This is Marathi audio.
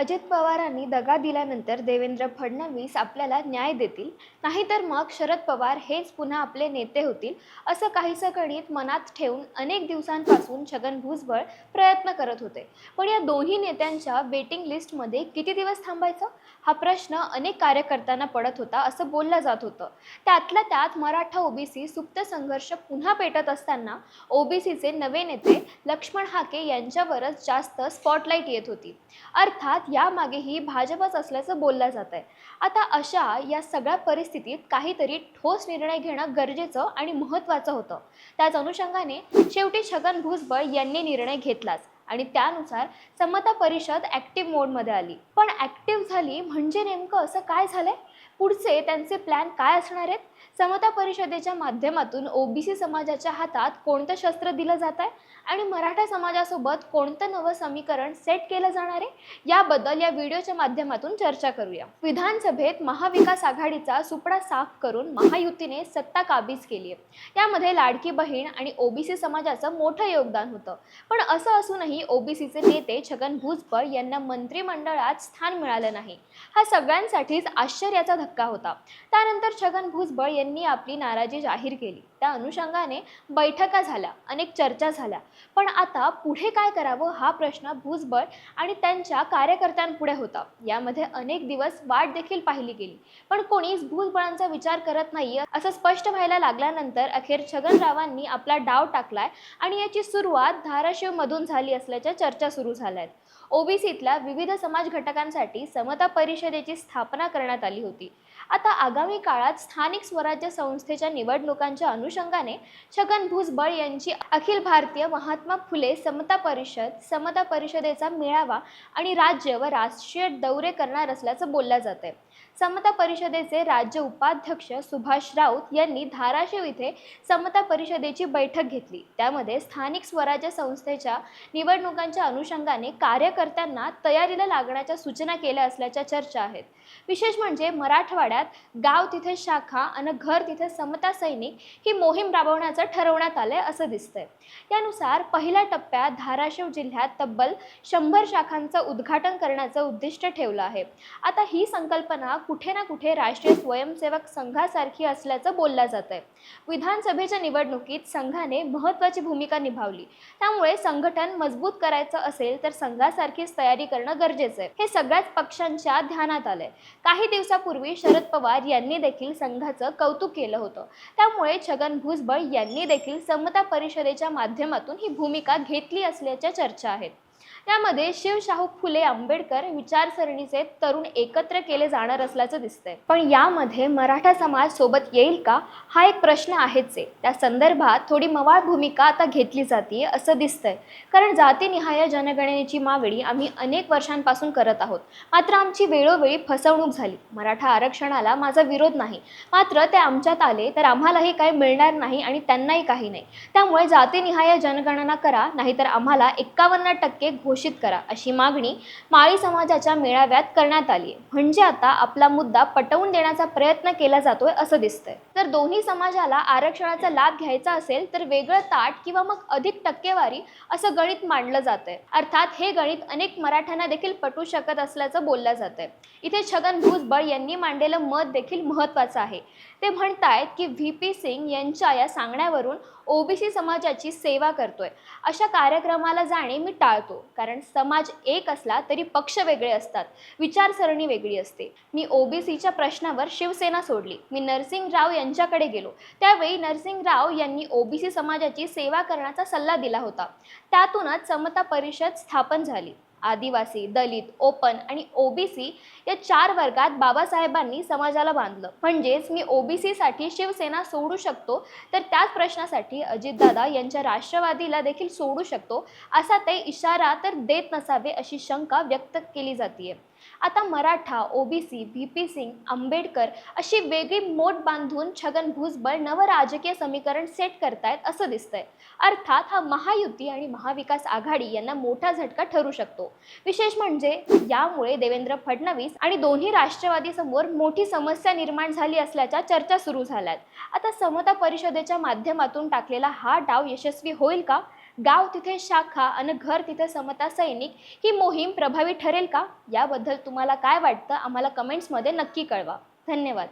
अजित पवारांनी दगा दिल्यानंतर देवेंद्र फडणवीस आपल्याला न्याय देतील नाहीतर मग शरद पवार हेच पुन्हा आपले नेते होतील असं काहीसं गणित मनात ठेवून अनेक दिवसांपासून छगन भुजबळ प्रयत्न करत होते. पण या दोन्ही नेत्यांच्या वेटिंग लिस्टमध्ये किती दिवस थांबायचं? हा प्रश्न अनेक कार्यकर्त्यांना पडत होता असं बोललं जात होतं. त्यातल्या त्यात मराठा ओबीसी सुप्त संघर्ष पुन्हा पेटत असताना ओबीसीचे नवे नेते लक्ष्मण हाके यांच्यावरच जास्त स्पॉटलाईट येत होती. अर्थात यामागेही भाजपच असल्याचं बोललं जात आहे आता अशा या सगळ्या परिस्थितीत काहीतरी ठोस निर्णय घेणं गरजेचं आणि महत्त्वाचं होतं. त्याच अनुषंगाने शेवटी छगन भुजबळ यांनी निर्णय घेतलाच आणि त्यानुसार समता परिषद ॲक्टिव्ह मोडमध्ये आली. पण ॲक्टिव्ह झाली म्हणजे नेमकं असं काय झालंय? पुढचे त्यांचे प्लॅन काय असणार आहेत? समता परिषदेच्या माध्यमातून ओबीसी समाजाच्या हातात कोणतं शस्त्र दिलं जात आहे आणि मराठा समाजासोबत कोणतं नवं समीकरण सेट केलं जाणार आहे? याबद्दल या व्हिडिओच्या माध्यमातून चर्चा करूया. विधानसभेत महाविकास आघाडीचा सुपडा साफ करून महायुतीने सत्ता काबीज केली आहे यामध्ये लाडकी बहीण आणि ओबीसी समाजाचं मोठं योगदान होतं. पण असं असूनही ओबीसीचे नेते छगन भुजबळ यांना मंत्रिमंडळात स्थान मिळालं नाही. हा सगळ्यांसाठीच आश्चर्याचा धक्का होता. त्यानंतर छगन भुजबळ यांनी आपली नाराजी जाहीर केली. त्या अनुषंगाने बैठका झाल्या अनेक चर्चा झाल्या. पण आता पुढे काय करावं हा प्रश्न भुजबळ आणि त्यांच्या कार्यकर्त्यांपुढे होता. यामध्ये अनेक दिवस वाट देखील पाहिली गेली. पण कोणीच भुजबळांचा विचार करत नाही असं स्पष्ट व्हायला लागल्यानंतर अखेर छगनरावांनी आपला डाव टाकलाय आणि याची सुरुवात धाराशिवमधून झाली असल्याच्या चर्चा सुरू झाल्या आहेत ओबीसीतल्या विविध समाज घटकांसाठी समता परिषदेची स्थापना करण्यात आली होती. आता आगामी काळात स्थानिक स्वराज्य संस्थेच्या निवडणुकांच्या अनुषंगाने छगन भुजबळ यांची अखिल भारतीय महात्मा फुले समता परिषद समता परिषदेचा मेळावा आणि राज्य व राष्ट्रीय दौरे करणार असल्याचं बोललं जात आहे समता परिषदेचे राज्य उपाध्यक्ष सुभाष राऊत यांनी धाराशिव इथे समता परिषदेची बैठक घेतली. त्यामध्ये स्थानिक स्वराज्य संस्थेच्या निवडणुकांच्या अनुषंगाने कार्यकर्त्यांना तयारीला लागण्याच्या सूचना केल्या असल्याच्या चर्चा आहेत. विशेष म्हणजे मराठवाड्यात गाव तिथे शाखा आणि घर तिथे समता सैनिक ही मोहीम राबवण्याचं ठरवण्यात आलंय असं दिसतंय. त्यानुसार पहिल्या टप्प्यात धाराशिव जिल्ह्यात तब्बल शंभर शाखांचं उद्घाटन करण्याचं उद्दिष्ट ठेवलं आहे. आता ही संकल्पना कुठे ना कुठे राष्ट्रीय स्वयंसेवक संघासारखी असल्याचं बोललं जात आहे विधानसभेच्या निवडणुकीत संघाने महत्त्वाची भूमिका निभावली. त्यामुळे संघटन मजबूत करायचं असेल तर संघासारखीच तयारी करणं गरजेचं आहे. हे सगळ्याच पक्षांच्या ध्यानात आलंय. काही दिवसापूर्वी शरद पवार यांनी देखील संघाचं कौतुक केलं होतं. त्यामुळे छगन भुजबळ यांनी देखील समता परिषदेच्या माध्यमातून ही भूमिका घेतली असल्याच्या चर्चा आहेत. यामध्ये शिवशाहू फुले आंबेडकर विचारसरणीचे तरुण एकत्र केले जाणार असल्याचं दिसतंय. पण यामध्ये मराठा समाज सोबत येईल का? हा एक प्रश्न आहेच आहे. त्या संदर्भात थोडी मवाळ भूमिका आता घेतली जाते असं दिसतंय. कारण जातीनिहाय जनगणनेची मागणी आम्ही अनेक वर्षांपासून करत आहोत. मात्र आमची वेळोवेळी फसवणूक झाली. मराठा आरक्षणाला माझा विरोध नाही. मात्र ते आमच्यात आले तर आम्हालाही काही मिळणार नाही आणि त्यांनाही काही नाही. त्यामुळे जातीनिहाय जनगणना करा नाहीतर आम्हाला एक्कावन्न टक्के घोषित करा अशी मागणी माळी समाजाच्या मेळाव्यात करण्यात आली आहे म्हणजे आता आपला मुद्दा पटवून देण्याचा प्रयत्न केला जातोय असं दिसतंय. तर दोन्ही समाजाला आरक्षणाचा लाभ घ्यायचा असेल तर वेगळं ताट किंवा मग अधिक टक्केवारी असं गणित मांडलं जातंय. अर्थात हे गणित अनेक मराठ्यांना देखील पटू शकत असल्याचं बोललं जातंय. इथे छगन भुजबळ यांनी मांडलेलं मत देखील महत्त्वाचं आहे. ते म्हणतायत की व्ही. पी. सिंग यांच्या या सांगण्यावरून ओबीसी समाजाची सेवा करतोय. अशा कार्यक्रमाला जाणे मी टाळतो. कारण समाज एक असला तरी पक्ष वेगळे असतात. विचारसरणी वेगळी असते. मी ओबीसीच्या प्रश्नावर शिवसेना सोडली. मी नरसिंगराव यांच्याकडे गेलो. त्यावेळी नरसिंगराव यांनी ओबीसी समाजाची सेवा करण्याचा सल्ला दिला होता. त्यातूनच समता परिषद स्थापन झाली. आदिवासी दलित ओपन आणि ओबीसी या चार वर्गात बाबासाहेबांनी समाजाला बांधलं. म्हणजेच मी ओबीसीसाठी शिवसेना सोडू शकतो तर त्याच प्रश्नासाठी अजितदादा यांच्या राष्ट्रवादीला देखील सोडू शकतो असा ते इशारा तर देत नसावे अशी शंका व्यक्त केली जाते आता Maratha OBC V P Singh Ambedkar अशी वेगळी मोठ बांधून छगन भुजबळ नवं राजकीय समीकरण सेट करतायत असं दिसतंय. अर्थात हा महायुती आणि महाविकास आघाडी यांना मोठा झटका ठरू शकतो. विशेष म्हणजे यामुळे देवेंद्र फडणवीस आणि दोन्ही राष्ट्रवादी समोर मोठी समस्या निर्माण झाली असल्याच्या चर्चा सुरू झाल्यात. आता समता परिषदेच्या माध्यमातून टाकलेला हा डाव यशस्वी होईल का? गाव तिथे शाखा आणि घर तिथे समता सैनिक ही मोहीम प्रभावी ठरेल का? याबद्दल तुम्हाला काय वाटतं? आम्हाला कमेंट्समध्ये नक्की कळवा. धन्यवाद.